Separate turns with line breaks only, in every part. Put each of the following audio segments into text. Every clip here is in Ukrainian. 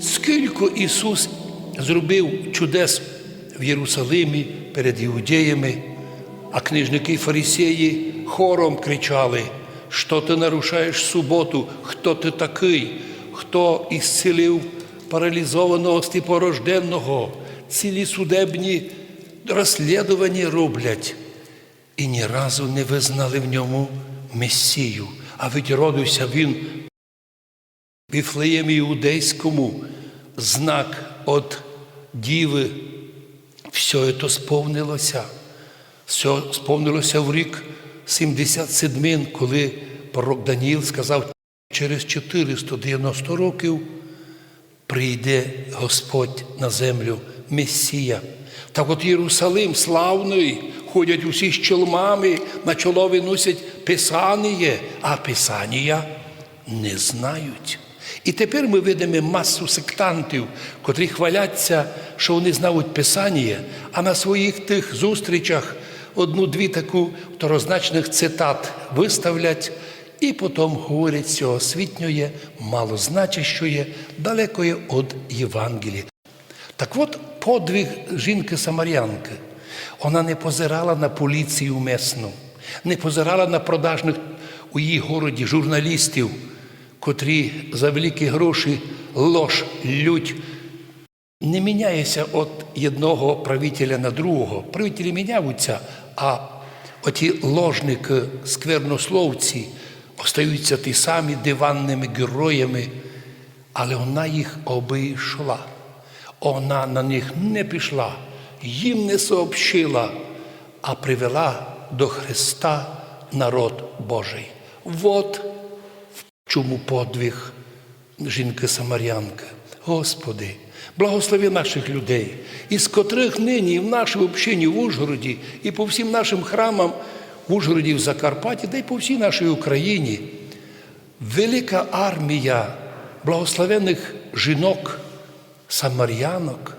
скільки Ісус зробив чудес в Єрусалимі перед іудеями, а книжники фарисеї хором кричали, що ти нарушаєш суботу, хто ти такий, хто ісцілив паралізованого степорожденного, цілі судебні розслідування роблять. І ні разу не визнали в ньому Месію, а ведь родився він Віфлеємі Іудейському, знак от Діви. Все це сповнилося. Все сповнилося в рік 77, коли пророк Даніїл сказав, через 490 років прийде Господь на землю, Месія. Так от Єрусалим славний, ходять усі з чолмами, на чолові носять Писання, а Писання не знають. І тепер ми видимо масу сектантів, котрі хваляться, що вони знають Писання, а на своїх тих зустрічах одну-дві таку второзначних цитат виставлять і потім говорять цього освітньої, малозначащої, далекої від Євангелії. Так от подвиг жінки-самарянки. Вона не позирала на поліцію месну, не позирала на продажних у її городі журналістів, котрі за великі гроші лож лють. Не міняється від одного правителя на другого. Правителі міняються, а оті ложники, сквернословці остаються ті самі диванними героями, але вона їх обійшла. Вона на них не пішла, їм не сообщила, а привела до Христа народ Божий. Вот чому подвиг жінки-самарянки. Господи, благослови наших людей, із котрих нині в нашому общині в Ужгороді і по всім нашим храмам в Ужгороді, в Закарпатті, та й по всій нашій Україні. Велика армія благословених жінок, самарянок,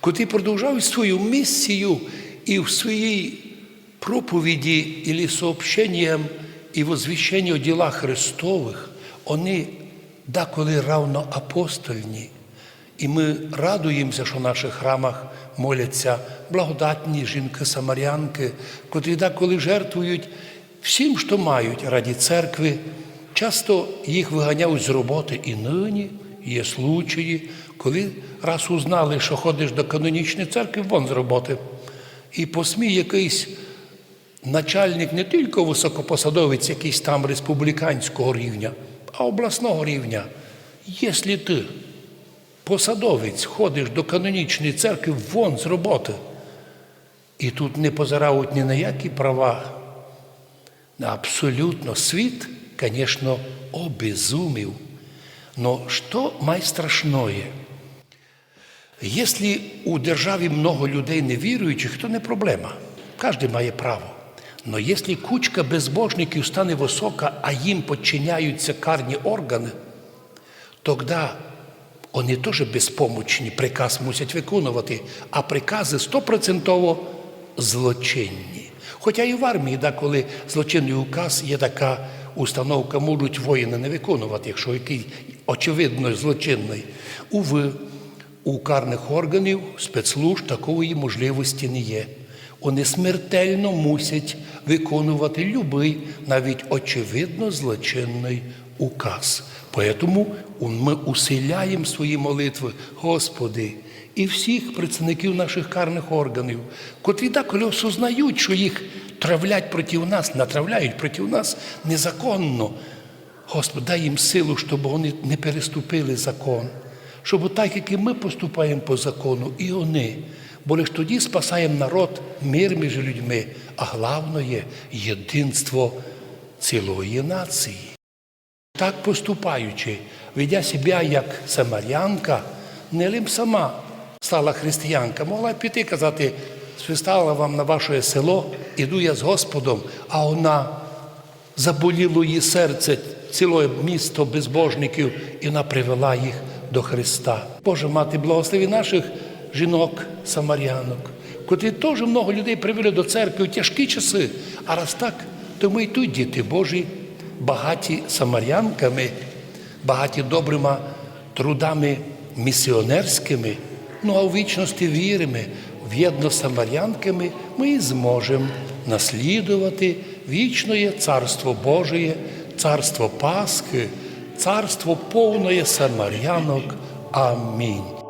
котрі продовжують свою місію і в своїй проповіді і сообщенням і возвіщенні о ділах Христових, вони деколи равно апостольні. І ми радуємося, що в наших храмах моляться благодатні жінки-самарянки, котрі деколи жертвують всім, що мають раді церкви. Часто їх виганяють з роботи і нині є случаї, коли раз узнали, що ходиш до канонічної церкви, вон з роботи. І посмій якийсь начальник не тільки високопосадовець, якийсь там республіканського рівня, а обласного рівня. Якщо ти посадовець ходиш до канонічної церкви, вон з роботи, і тут не позирають ні на які права. Абсолютно світ, звісно, обезумів. Но що найстрашное? Якщо у державі много людей невіруючих, то не проблема. Кожен має право. Но якщо кучка безбожників стане висока, а їм підчиняються карні органи, тоді вони теж безпомочні, приказ мусять виконувати, а прикази стопроцентово злочинні. Хоча і в армії, да, коли злочинний указ є така установка, можуть воїни не виконувати, якщо який очевидно злочинний. Уви, у карних органів спецслужб такої можливості не є. Вони смертельно мусять виконувати любий, навіть очевидно злочинний указ. Тому ми усиляємо свої молитви, Господи, і всіх представників наших карних органів, котрі деколи осознають, що їх травлять проти нас, натравляють проти нас незаконно. Господи, дай їм силу, щоб вони не переступили закон, щоб так, як і ми поступаємо по закону, і вони. Бо лише тоді спасаємо народ, мир між людьми, а головне єдинство цілої нації. Так поступаючи, ведя себе як самарянка, не лим сама стала християнка, могла піти казати, свистала вам на ваше село, іду я з Господом, а вона заболіло її серце, ціле місто безбожників, і вона привела їх до Христа. Боже мати, благослови наших жінок, самарянок, котрі теж много людей привели до церкви у тяжкі часи. А раз так, то ми й тут, діти Божі, багаті самарянками, багаті добрими трудами місіонерськими, ну а у вічності вірими, в'єдно з самарянками ми і зможемо наслідувати вічне Царство Божеє, Царство Пасхи, Царство Повної самарянок. Амінь.